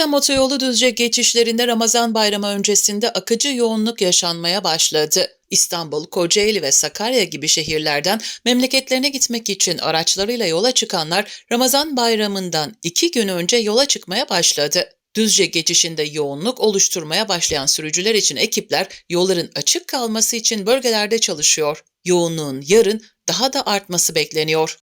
Manisa Motoyolu Düzce geçişlerinde Ramazan bayramı öncesinde akıcı yoğunluk yaşanmaya başladı. İstanbul, Kocaeli ve Sakarya gibi şehirlerden memleketlerine gitmek için araçlarıyla yola çıkanlar Ramazan bayramından iki gün önce yola çıkmaya başladı. Düzce geçişinde yoğunluk oluşturmaya başlayan sürücüler için ekipler yolların açık kalması için bölgelerde çalışıyor. Yoğunluğun yarın daha da artması bekleniyor.